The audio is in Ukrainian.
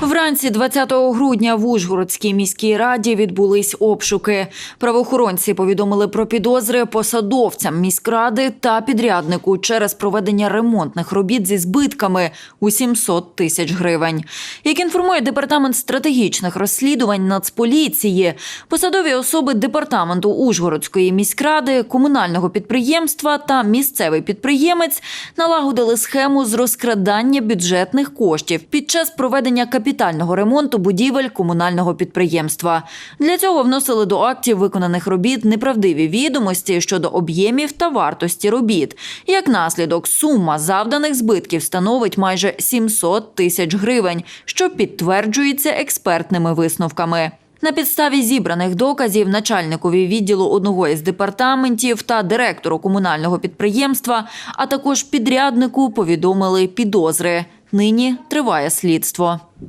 Вранці 20 грудня в Ужгородській міській раді відбулись обшуки. Правоохоронці повідомили про підозри посадовцям міськради та підряднику через проведення ремонтних робіт зі збитками у 700 тисяч гривень. Як інформує департамент стратегічних розслідувань Нацполіції, посадові особи департаменту Ужгородської міськради, комунального підприємства та місцевий підприємець налагодили схему з розкрадання бюджетних коштів під час проведення капітального ремонту будівель комунального підприємства. Для цього вносили до актів виконаних робіт неправдиві відомості щодо об'ємів та вартості робіт. Як наслідок, сума завданих збитків становить майже 700 тисяч гривень, що підтверджується експертними висновками. На підставі зібраних доказів начальникові відділу одного із департаментів та директору комунального підприємства, а також підряднику повідомили підозри. Нині триває слідство.